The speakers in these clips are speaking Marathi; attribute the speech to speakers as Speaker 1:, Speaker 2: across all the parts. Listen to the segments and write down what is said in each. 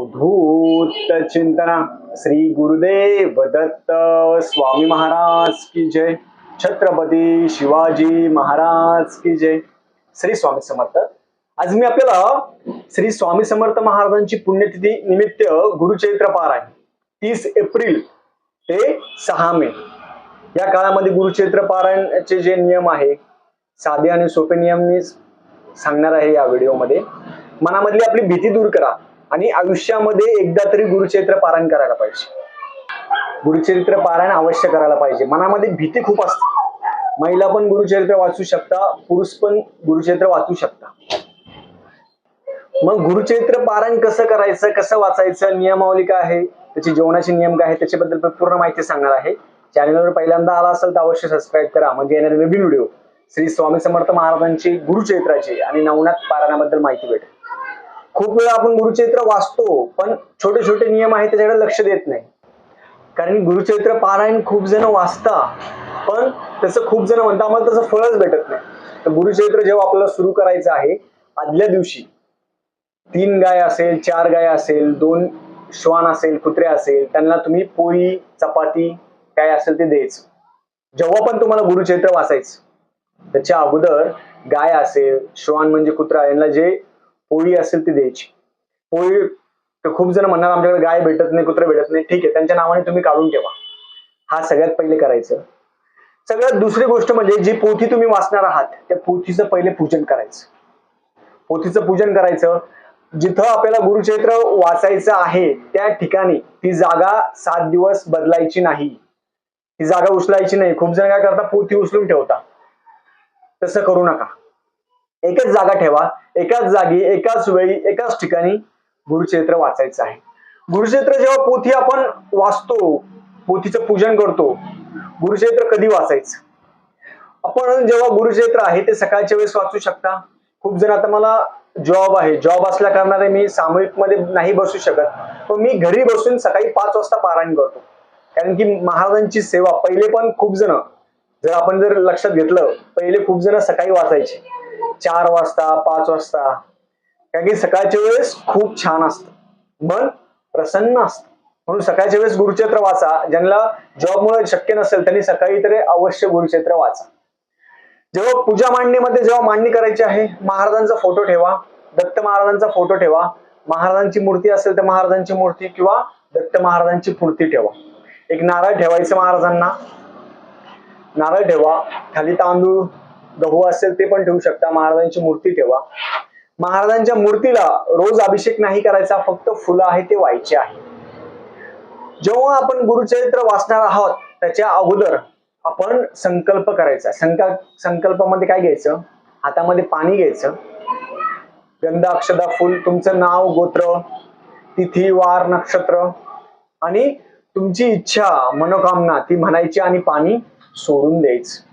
Speaker 1: अवधूत चिंतना श्री गुरुदेव दत्त स्वामी महाराज की जय। छत्रपती शिवाजी महाराज की जय। श्री स्वामी समर्थ। आज मी आपल्याला श्री स्वामी समर्थ महाराजांची पुण्यतिथी निमित्त गुरुचैत्र पारायण तीस एप्रिल ते सहा मे. या काळामध्ये गुरुचैत्र पारायणचे जे नियम आहे साधे आणि सोपे नियम मी सांगणार आहे या व्हिडिओमध्ये. मनामधली आपली भीती दूर करा. आणि आयुष्यामध्ये एकदा तरी गुरुचरित्र पारायण करायला पाहिजे. गुरुचरित्र पारायण अवश्य करायला पाहिजे. मनामध्ये भीती खूप असते. महिला पण गुरुचरित्र वाचू शकता पुरुष पण गुरुचरित्र वाचू शकता. मग गुरुचरित्र पारायण कसं करायचं कसं वाचायचं नियमावली काय आहे त्याचे जेवणाचे नियम काय आहे त्याच्याबद्दल पूर्ण माहिती सांगणार आहे. चॅनलवर पहिल्यांदा आला असेल तर अवश्य सबस्क्राईब करा. म्हणजे येणारे नवीन व्हिडिओ श्री स्वामी समर्थ महाराजांची गुरुचरित्राची आणि नवनाथ पारायणाबद्दल माहिती भेटेल. खूप वेळा आपण गुरुचरित्र वाचतो पण छोटे छोटे नियम आहेत त्याच्याकडे लक्ष देत नाही. कारण गुरुचरित्र पारायण खूप जण वाचता पण त्याचं खूप जण म्हणता आम्हाला त्याचं फळच भेटत नाही. तर गुरुचरित्र जेव्हा आपल्याला सुरू करायचं आहे आदल्या दिवशी तीन गाय असेल चार गाय असेल दोन श्वान असेल कुत्रे असेल त्यांना तुम्ही पोळी चपाती काय असेल ते द्यायचं. जेव्हा पण तुम्हाला गुरुचरित्र वाचायचं त्याच्या अगोदर गाय असेल श्वान म्हणजे कुत्रा यांना जे पोळी असेल ती द्यायची. पोळी तर खूप जण म्हणणार आमच्याकडे गाय भेटत नाही कुत्रे भेटत नाही. ठीक आहे त्यांच्या नावाने तुम्ही काढून ठेवा. हा सगळ्यात पहिले करायचं. सगळ्यात दुसरी गोष्ट म्हणजे जी पोथी तुम्ही वाचणार आहात त्या पोथीचं पहिले पूजन करायचं. पोथीचं पूजन करायचं. जिथं आपल्याला गुरुचरित्र वाचायचं आहे त्या ठिकाणी ती जागा सात दिवस बदलायची नाही. ती जागा उचलायची नाही. खूप जण काय करता पोथी उचलून ठेवतात. तसं करू नका. एकच जागा ठेवा. एकाच जागी एकाच वेळी एकाच ठिकाणी गुरुचरित्र वाचायचं आहे. गुरुक्षेत्र जेव्हा पोथी आपण वाचतो पोथीचं पूजन करतो गुरुक्षेत्र कधी वाचायचं? आपण जेव्हा गुरुक्षेत्र आहे ते सकाळच्या वेळेस वाचू शकता. खूप जण आता मला जॉब आहे. जॉब असल्या कारणाने मी सामूहिकमध्ये नाही बसू शकत. पण मी घरी बसून सकाळी पाच वाजता पारायण करतो. कारण की महाराजांची सेवा पहिले पण खूप जण जर आपण जर लक्षात घेतलं पहिले खूप जण सकाळी वाचायचे. चार वाजता पाच वाजता. कारण की सकाळच्या वेळेस खूप छान असतं. मन प्रसन्न असतं. म्हणून सकाळच्या वेळेस गुरुचरित्र वाचा. ज्यांना जॉबमुळे शक्य नसेल त्यांनी सकाळी तरी अवश्य गुरुक्षेत्र वाचा. जेव्हा पूजा मांडणीमध्ये जेव्हा मांडणी करायची आहे महाराजांचा फोटो ठेवा. दत्त महाराजांचा फोटो ठेवा. महाराजांची मूर्ती असेल तर महाराजांची मूर्ती किंवा दत्त महाराजांची मूर्ती ठेवा. एक नारळ ठेवायचं महाराजांना. नारळ ठेवा. खाली तांदूळ गहू असेल ते पण ठेवू शकता. महाराजांची मूर्ती ठेवा. महाराजांच्या मूर्तीला रोज अभिषेक नाही करायचा फक्त फुलं आहे ते व्हायचे आहे. जेव्हा आपण गुरुचरित्र वाचणार आहोत त्याच्या अगोदर आपण संकल्प करायचा. संकल्प संकल्पामध्ये काय घ्यायचं? हातामध्ये पाणी घ्यायचं. गंध अक्षदा फुल तुमचं नाव गोत्र तिथी वार नक्षत्र आणि तुमची इच्छा मनोकामना ती म्हणायची आणि पाणी सोडून द्यायचं.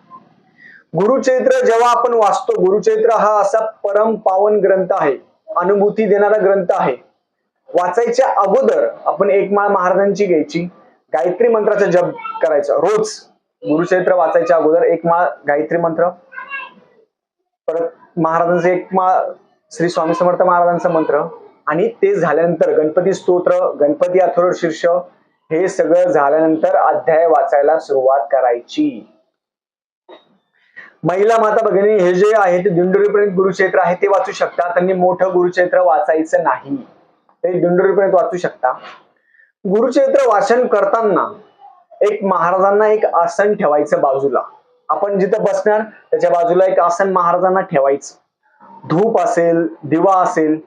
Speaker 1: गुरुचरित्र जेव्हा आपण वाचतो गुरुचरित्र हा असा परम पावन ग्रंथ आहे. अनुभूती देणारा ग्रंथ आहे. वाचायच्या अगोदर आपण एक माळ महाराजांची घ्यायची. गायत्री मंत्राचा जप करायचा. रोज गुरुचरित्र वाचायच्या अगोदर एक माळ गायत्री मंत्र. परत महाराजांचं एक माळ श्री स्वामी समर्थ महाराजांचा मंत्र. आणि ते झाल्यानंतर गणपती स्तोत्र गणपती अथोर शीर्ष हे सगळं झाल्यानंतर अध्याय वाचायला सुरुवात करायची. महिला माता भगिनी हे जे आहे ते दिंडोरीपर्यंत गुरुक्षेत्र आहे ते वाचू शकता. त्यांनी मोठं गुरुक्षेत्र वाचायचं नाही. ते दिंडोरीपर्यंत वाचू शकता. गुरुक्षेत्र वाचन करताना एक महाराजांना एक आसन ठेवायचं बाजूला. आपण जिथं बसणार त्याच्या बाजूला एक आसन महाराजांना ठेवायचं. धूप असेल दिवा असेल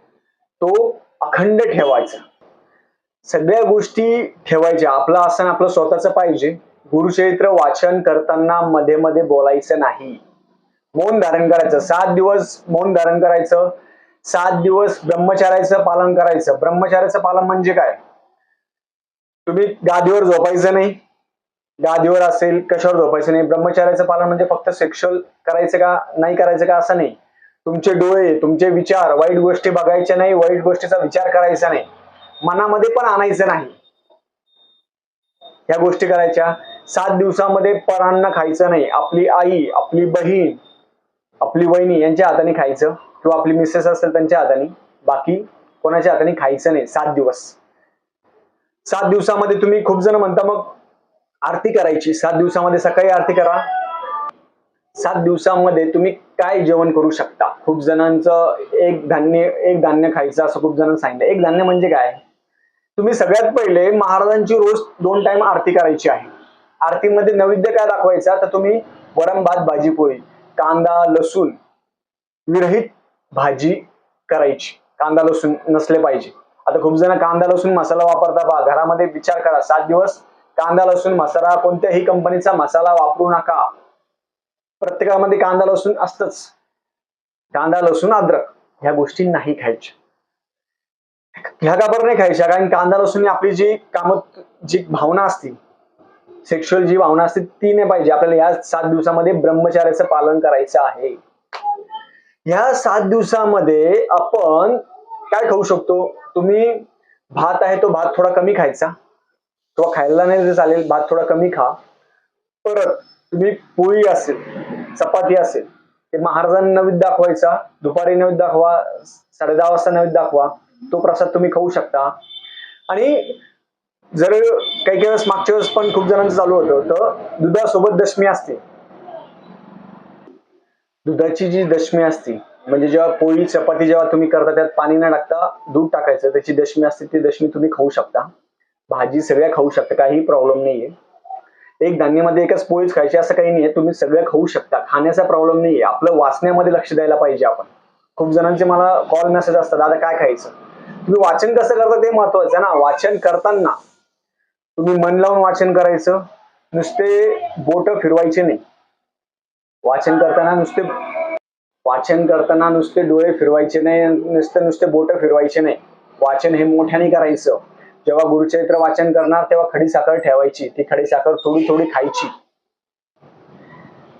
Speaker 1: तो अखंड ठेवायचा. सगळ्या गोष्टी ठेवायच्या. आपलं आसन आपलं स्वतःच पाहिजे. गुरुचरित्र वाचन करताना मध्ये मध्ये बोलायचं नाही. मौन धारण करायचं. सात दिवस मौन धारण करायचं. सात दिवस ब्रह्मचार्याचं पालन करायचं. ब्रह्मचार्याचं पालन म्हणजे काय? तुम्ही गादीवर झोपायचं नाही. गादीवर असेल कशावर झोपायचं नाही. ब्रह्मचार्याचं पालन म्हणजे फक्त सेक्शुअल करायचं का नाही करायचं का असं नाही. तुमचे डोळे तुमचे विचार वाईट गोष्टी बघायच्या नाही वाईट गोष्टीचा विचार करायचा नाही. मनामध्ये पण आणायचं नाही. या गोष्टी करायच्या. सात दिवसामध्ये परांना खायचं नाही. आपली आई आपली बहीण आपली वहिनी यांच्या हाताने खायचं किंवा आपली मिसेस असेल त्यांच्या हाताने बाकी कोणाच्या हाताने खायचं नाही. सात दिवस. सात दिवसामध्ये तुम्ही खूप जण म्हणता मग आरती करायची. सात दिवसामध्ये सकाळी आरती करा. सात दिवसामध्ये तुम्ही काय जेवण करू शकता? खूप जणांचं एक धान्य एक धान्य खायचं असं खूप जणांना सांगितलं. एक धान्य म्हणजे काय? तुम्ही सगळ्यात पहिले महाराजांची रोज दोन टाइम आरती करायची आहे. आरतीमध्ये नैवेद्य काय दाखवायचा? तर तुम्ही वरण भात भाजी पोळी. कांदा लसूण विरहित भाजी करायची. कांदा लसूण नसले पाहिजे. आता खूप जण कांदा लसूण मसाला वापरता पहा घरामध्ये विचार करा. सात दिवस कांदा लसूण मसाला कोणत्याही कंपनीचा मसाला वापरू नका. प्रत्येकामध्ये कांदा लसूण असतच. कांदा लसूण अद्रक ह्या गोष्टी नाही खायच्या. ह्या का बरं नाही खायच्या? कारण कांदा लसूण ही आपली जी काम जी भावना असते सेक्शुअल जी भावना असते ती नाही पाहिजे. आपल्याला या सात दिवसामध्ये ब्रह्मचार्याचं पालन करायचं आहे. ह्या सात दिवसामध्ये आपण काय खाऊ शकतो? तुम्ही भात आहे तो भात थोडा कमी खायचा. किंवा खायला नाही तरी चालेल भात थोडा कमी खा. परत तुम्ही पोळी असेल चपाती असेल ते महाराजांना नैवेद्य दाखवायचा. दुपारी नैवेद्य दाखवा साडे दहा वाजता नैवेद्य दाखवा. तो प्रसाद तुम्ही खाऊ शकता. आणि जर काही काही वेळेस मागच्या वेळेस पण खूप जणांचं चालू होतं तर दुधासोबत दशमी असते. दुधाची जी दशमी असते म्हणजे जेव्हा पोळी चपाती जेव्हा तुम्ही करता त्यात पाणी न टाकता दूध टाकायचं त्याची दशमी असते ती दशमी तुम्ही खाऊ शकता. भाजी सगळ्या खाऊ शकता काही प्रॉब्लेम नाहीये. एक धान्यामध्ये एकच पोळीच खायची असं काही नाहीये. तुम्ही सगळं खाऊ शकता. खाण्याचा प्रॉब्लेम नाहीये. आपलं वाचण्यामध्ये लक्ष द्यायला पाहिजे आपण. खूप जणांचे मला कॉल मेसेज असतात दादा काय खायचं? तुम्ही वाचन कसं करता ते महत्वाचं आहे ना. वाचन करताना तुम्ही मन लावून वाचन करायचं नुसते बोट फिरवायचे नाही. वाचन करताना नुसते वाचन करताना नुसते डोळे फिरवायचे नाही नुसते नुसते बोट फिरवायचे नाही. वाचन हे मोठ्याने करायचं. जेव्हा गुरुचरित्र वाचन करणार तेव्हा खडी साखर ठेवायची. ती खडी साखर थोडी थोडी खायची.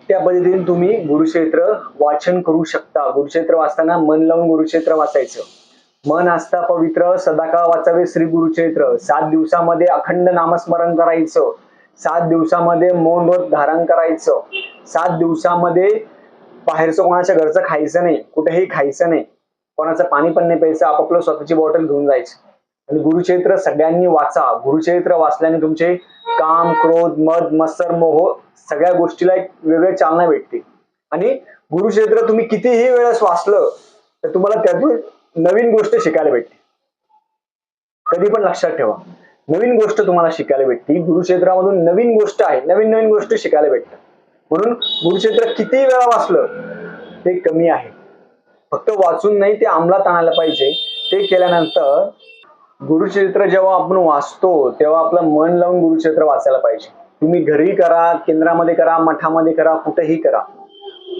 Speaker 1: त्या पद्धतीने तुम्ही गुरुचरित्र वाचन करू शकता. गुरुचरित्र वाचताना मन लावून गुरुचरित्र वाचायचं. मन आस्था पवित्र सदाकाळ वाचावे श्री गुरुचरित्र. सात दिवसामध्ये अखंड नामस्मरण करायचं. सात दिवसामध्ये मौन व्रत धारण करायचं. सात दिवसामध्ये बाहेरचं कोणाच्या घरचं खायचं नाही कुठेही खायचं नाही. कोणाचं पाणी पण नाही प्यायचं आपापलं स्वतःची बॉटल घेऊन जायचं. आणि गुरुचरित्र सगळ्यांनी वाचा. गुरुचरित्र वाचल्याने तुमचे काम क्रोध मद मत्सर मोह सगळ्या गोष्टीला एक वेगळी चालना भेटते. आणि गुरुक्षेत्र तुम्ही कितीही वेळेस वाचलं तर तुम्हाला त्यातून नवीन गोष्ट शिकायला भेटते. कधी पण लक्षात ठेवा. नवीन गोष्ट तुम्हाला शिकायला भेटते. गुरुक्षेत्रामधून नवीन गोष्ट आहे. नवीन नवीन गोष्ट शिकायला भेटतात. म्हणून गुरुक्षेत्र किती वेळा वाचलं ते कमी आहे. फक्त वाचून नाही ते अंमलात आणायला पाहिजे. ते केल्यानंतर गुरुक्षेत्र जेव्हा आपण वाचतो तेव्हा आपलं मन लावून गुरुक्षेत्र वाचायला पाहिजे. तुम्ही घरी करा केंद्रामध्ये करा मठामध्ये करा कुठेही करा.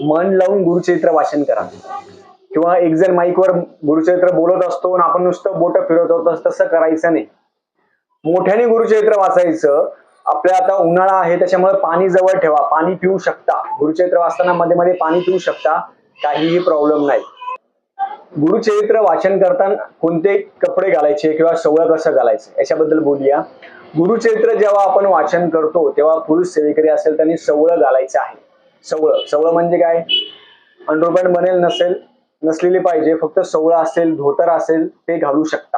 Speaker 1: मन लावून गुरुचरित्र वाचन करा. किंवा एक जण माईकवर गुरुचरित्र बोलत असतो आणि आपण नुसतं बोट फिरवत होतो तसं करायचं नाही. मोठ्याने गुरुचरित्र वाचायचं. आपल्या आता उन्हाळा आहे त्याच्यामुळे पाणी जवळ ठेवा. पाणी पिऊ शकता. गुरुचरित्र वाचताना मध्ये मध्ये पाणी पिऊ शकता. काहीही प्रॉब्लेम नाही. गुरुचरित्र वाचन करताना कोणते कपडे घालायचे किंवा सवळ कसं घालायचं याच्याबद्दल बोलूया. गुरुचरित्र जेव्हा आपण वाचन करतो तेव्हा पुरुष सेवेकरी असेल त्यांनी सवळ घालायचं आहे. सवळ. सवळ म्हणजे काय? अंडरपॅन्ट बनेल नसेल नसलेले पाहिजे फक्त सवळ असेल धोतर असेल ते घालू शकता.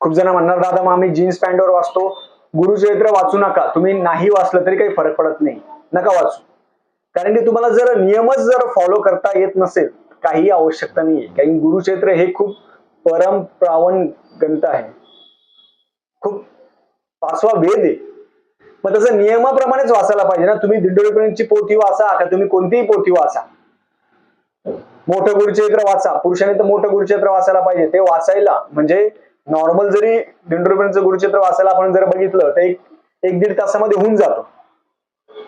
Speaker 1: खूप जण म्हणणार दादा मग आम्ही जीन्स पॅन्टवर वाचतो. गुरुचरित्र वाचू नका. तुम्ही नाही वाचलं तरी काही फरक पडत नाही. नका वाचू. कारण की तुम्हाला जर नियमच जर फॉलो करता येत नसेल काही आवश्यकता नाहीये. कारण गुरुचरित्र हे खूप परम प्रावण ग्रंथ आहे. खूप पाचवा वेद आहे. मग तसं नियमाप्रमाणेच वाचायला पाहिजे ना. तुम्ही दिंडोळीपर्यंतची पोथी वाचा का तुम्ही कोणतीही पोथी वाचा. मोठं गुरुचरित्र वाचा. पुरुषाने तर मोठं गुरुचरित्र वाचायला पाहिजे. ते वाचायला म्हणजे नॉर्मल जरी दिंडोरीपर्यंतचं गुरुचित्र वाचायला आपण जर बघितलं तर एक एक दीड तासामध्ये होऊन जातं.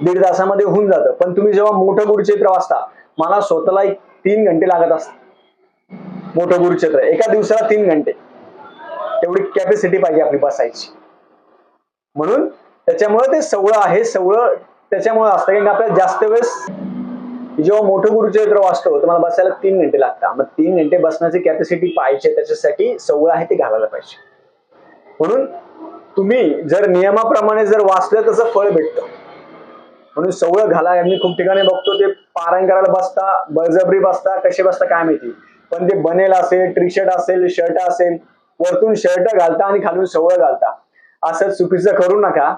Speaker 1: दीड तासामध्ये होऊन जातं. पण तुम्ही जेव्हा मोठं गुरुचित्र वाचता मला स्वतःला एक तीन घंटे लागत असतात. मोठं गुरुचरित्र. एका दिवसाला तीन घंटे. तेवढी कॅपॅसिटी पाहिजे आपली बसायची. म्हणून त्याच्यामुळे ते सवळं आहे. सवळं त्याच्यामुळे असतं कारण आपल्याला जास्त वेळेस जेव्हा मोठं गुरुचरित्र वाचतो तर मला बसायला तीन घंटे लागतात. मग तीन घंटे बसण्याची कॅपॅसिटी पाहिजे त्याच्यासाठी सवळ आहे ते घालायला पाहिजे. म्हणून तुम्ही जर नियमाप्रमाणे जर वाचलं तसं फळ भेटतं. म्हणून सवळ घाला. मी खूप ठिकाणी बघतो ते पारायण करायला बसता बळजबरी बसता कसे बसता काय माहिती. पण ते बनेल असेल टी शर्ट असेल शर्ट असेल वरतून शर्ट घालता आणि खालून सवळ घालता. असं चुकीचं करू नका.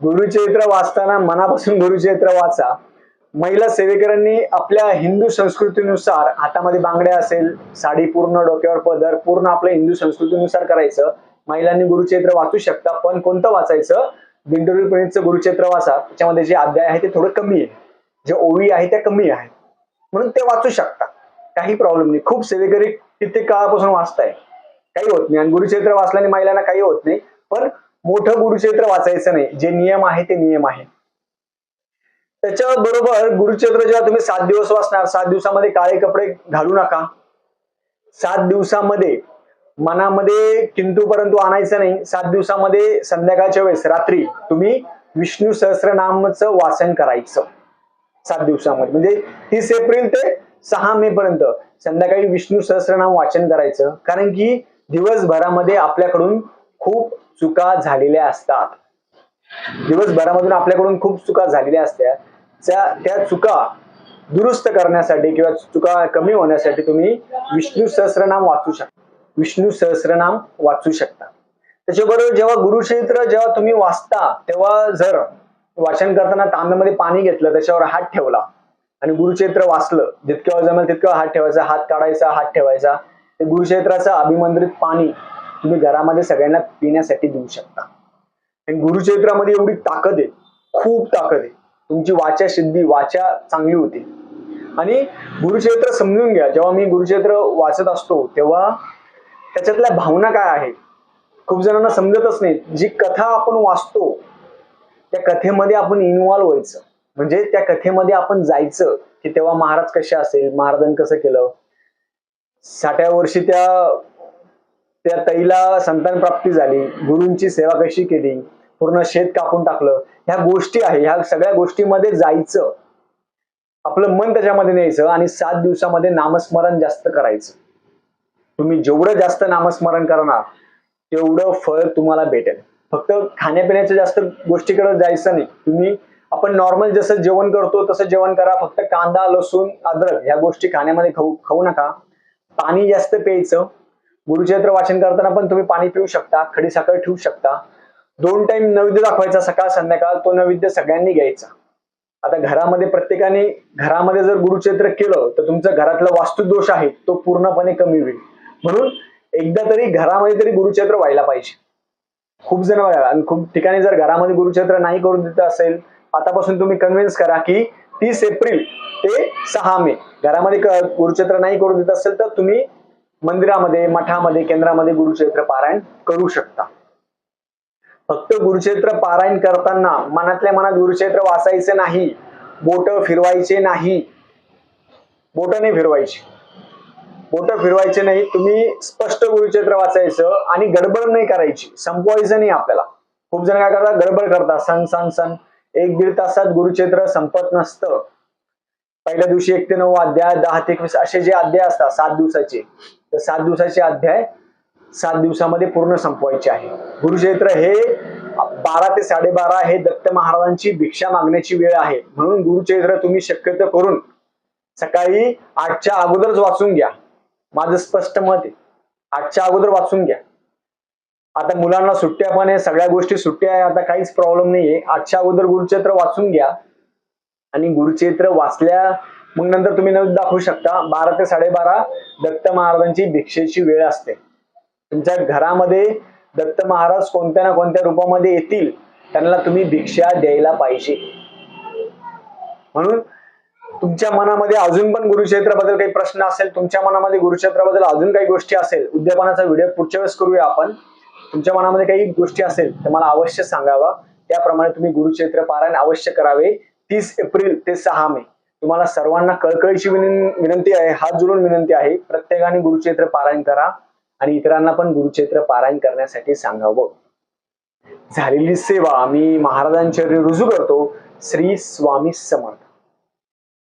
Speaker 1: गुरुचरित्र वाचताना मनापासून गुरुचरित्र वाचा. महिला सेवेकरांनी आपल्या हिंदू संस्कृतीनुसार हातामध्ये बांगड्या असेल साडी पूर्ण डोक्यावर पदर पूर्ण आपल्या हिंदू संस्कृतीनुसार करायचं. महिलांनी गुरुचरित्र वाचू शकता पण कोणतं वाचायचं? दिंडोरी प्रणितचं गुरुचरित्र वाचा. त्याच्यामध्ये जे अध्याय आहे ते थोडं कमी आहे. जे ओळी आहे त्या कमी आहे. म्हणून ते वाचू शकता. काही प्रॉब्लेम नाही. खूप सेवेकरी कित्येक काळापासून वाचताय काही होत नाही. आणि गुरुचरित्र वाचल्याने महिलांना काही होत नाही. पण मोठं गुरुचरित्र वाचायचं नाही. जे नियम आहे ते नियम आहे. त्याच्या बरोबर गुरुचंद्र जेव्हा तुम्ही सात दिवस वाचणार सात दिवसामध्ये काळे कपडे घालू नका. सात दिवसामध्ये मनामध्ये किंतू परंतु आणायचं नाही. सात दिवसामध्ये संध्याकाळच्या वेळेस रात्री तुम्ही विष्णू सहस्रनामचं वाचन करायचं. सात दिवसामध्ये. म्हणजे तीस एप्रिल ते सहा मे पर्यंत संध्याकाळी विष्णू सहस्रनाम वाचन करायचं. कारण की दिवसभरामध्ये आपल्याकडून खूप चुका झालेल्या असतात. दिवसभरामधून आपल्याकडून खूप चुका झालेल्या असत्या त्या त्या चुका दुरुस्त करण्यासाठी किंवा चुका कमी होण्यासाठी तुम्ही विष्णू सहस्रनाम वाचू शकता. विष्णू सहस्रनाम वाचू शकता. त्याच्याबरोबर जेव्हा गुरुक्षेत्र जेव्हा तुम्ही वाचता तेव्हा जर वाचन करताना तांब्यामध्ये पाणी घेतलं त्याच्यावर हात ठेवला आणि गुरुचरित्र वाचलं जितक्या वेळ जमेल तितका हात ठेवायचा हात काढायचा हात ठेवायचा. ते गुरुक्षेत्राचं अभिमंत्रित पाणी तुम्ही घरामध्ये सगळ्यांना पिण्यासाठी देऊ शकता. आणि गुरुक्षेत्रामध्ये एवढी ताकद आहे खूप ताकद आहे. तुमची वाचा सिद्धी वाचा चांगली होती. आणि गुरुचरित्र समजून घ्या. जेव्हा मी गुरुचरित्र वाचत असतो तेव्हा त्याच्यातल्या भावना काय आहे खूप जणांना समजतच नाही. जी कथा आपण वाचतो त्या कथेमध्ये आपण इन्व्हॉल्व व्हायचं. म्हणजे त्या कथेमध्ये आपण जायचं की तेव्हा महाराज कसे असेल महाराजांनी कसं केलं? साठ्या वर्षी त्या त्या तईला संतान प्राप्ती झाली. गुरूंची सेवा कशी केली? पूर्ण शेत कापून टाकलं. ह्या गोष्टी आहे ह्या सगळ्या गोष्टीमध्ये जायचं. आपलं मन त्याच्यामध्ये न्यायचं आणि सात दिवसामध्ये नामस्मरण जास्त करायचं. तुम्ही जेवढं जास्त नामस्मरण करणार तेवढं फळ तुम्हाला भेटेल. फक्त खाण्यापिण्याच्या जास्त गोष्टीकडे जायचं नाही. तुम्ही आपण नॉर्मल जसं जेवण करतो तसं जेवण करा. फक्त कांदा लसूण अद्रक ह्या गोष्टी खाण्यामध्ये खाऊ खाऊ नका. पाणी जास्त प्यायचं. गुरुचरित्र वाचन करताना पण तुम्ही पाणी पिऊ शकता खडी साखर ठेवू शकता. दोन टाइम नैवेद्य दाखवायचा सकाळ संध्याकाळ तो नैवेद्य सगळ्यांनी घ्यायचा. आता घरामध्ये प्रत्येकाने घरामध्ये जर गुरुचरित्र केलं तर तुमचं घरातला वास्तुदोष आहे तो पूर्णपणे कमी होईल. म्हणून एकदा तरी घरामध्ये तरी गुरुचरित्र व्हायला पाहिजे. खूप जण व्हायला आणि खूप ठिकाणी जर घरामध्ये गुरुचरित्र नाही करून देत असेल आतापासून तुम्ही कन्व्हिन्स करा की तीस एप्रिल ते सहा मे घरामध्ये क- गुरुचरित्र नाही करून देत असेल तर तुम्ही मंदिरामध्ये मठामध्ये केंद्रामध्ये गुरुचरित्र पारायण करू शकता. फक्त गुरुक्षेत्र पारायण करताना मनातल्या मनात गुरुक्षेत्र वाचायचे नाही बोट फिरवायचे नाही. बोट नाही फिरवायची. बोट फिरवायचे नाही तुम्ही स्पष्ट गुरुक्षेत्र वाचायचं आणि गडबड नाही करायची. संपवायचं नाही आपल्याला. खूप जण काय करतात? गडबड करतात. सण सण सण. एक दीड तासात गुरुक्षेत्र संपत नसतं. पहिल्या दिवशी एक ते नऊ अध्याय दहा ते एकवीस असे जे अध्याय असतात सात दिवसाचे. तर सात दिवसाचे अध्याय सात दिवसामध्ये पूर्ण संपवायचे आहे. गुरुचरित्र हे बारा ते साडेबारा हे दत्त महाराजांची भिक्षा मागण्याची वेळ आहे. म्हणून गुरुचरित्र तुम्ही शक्यतो करून सकाळी आठच्या अगोदरच वाचून घ्या. माझं स्पष्ट मत आहे. आठच्या अगोदर वाचून घ्या. आता मुलांना सुट्ट्या पण आहे सगळ्या गोष्टी सुट्ट्या आहे आता काहीच प्रॉब्लेम नाहीये. आजच्या अगोदर गुरुचरित्र वाचून घ्या. आणि गुरुचरित्र वाचल्या मग नंतर तुम्ही नवीन दाखवू शकता. बारा ते साडेबारा दत्त महाराजांची भिक्षेची वेळ असते. तुमच्या घरामध्ये दत्त महाराज कोणत्या ना कोणत्या रूपामध्ये येतील त्यांना तुम्ही भिक्षा द्यायला पाहिजे. म्हणून तुमच्या मनामध्ये अजून पण गुरुक्षेत्राबद्दल काही प्रश्न असेल तुमच्या मनामध्ये गुरुक्षेत्राबद्दल अजून काही गोष्टी असेल उद्यापनाचा व्हिडिओ पुढच्या वेळेस करूया आपण. तुमच्या मनामध्ये काही गोष्टी असेल तर मला अवश्य सांगावा. त्याप्रमाणे तुम्ही गुरुक्षेत्र पारायण अवश्य करावे. तीस एप्रिल ते सहा मे. तुम्हाला सर्वांना कळकळीची विनंती आहे हात जोडून विनंती आहे प्रत्येकाने गुरुक्षेत्र पारायण करा. आणि इतरांना पण गुरुक्षेत्र पारायण करण्यासाठी सांगावं. झालेली सेवा मी महाराजांच्या रुजू करतो. श्री स्वामी समर्थ.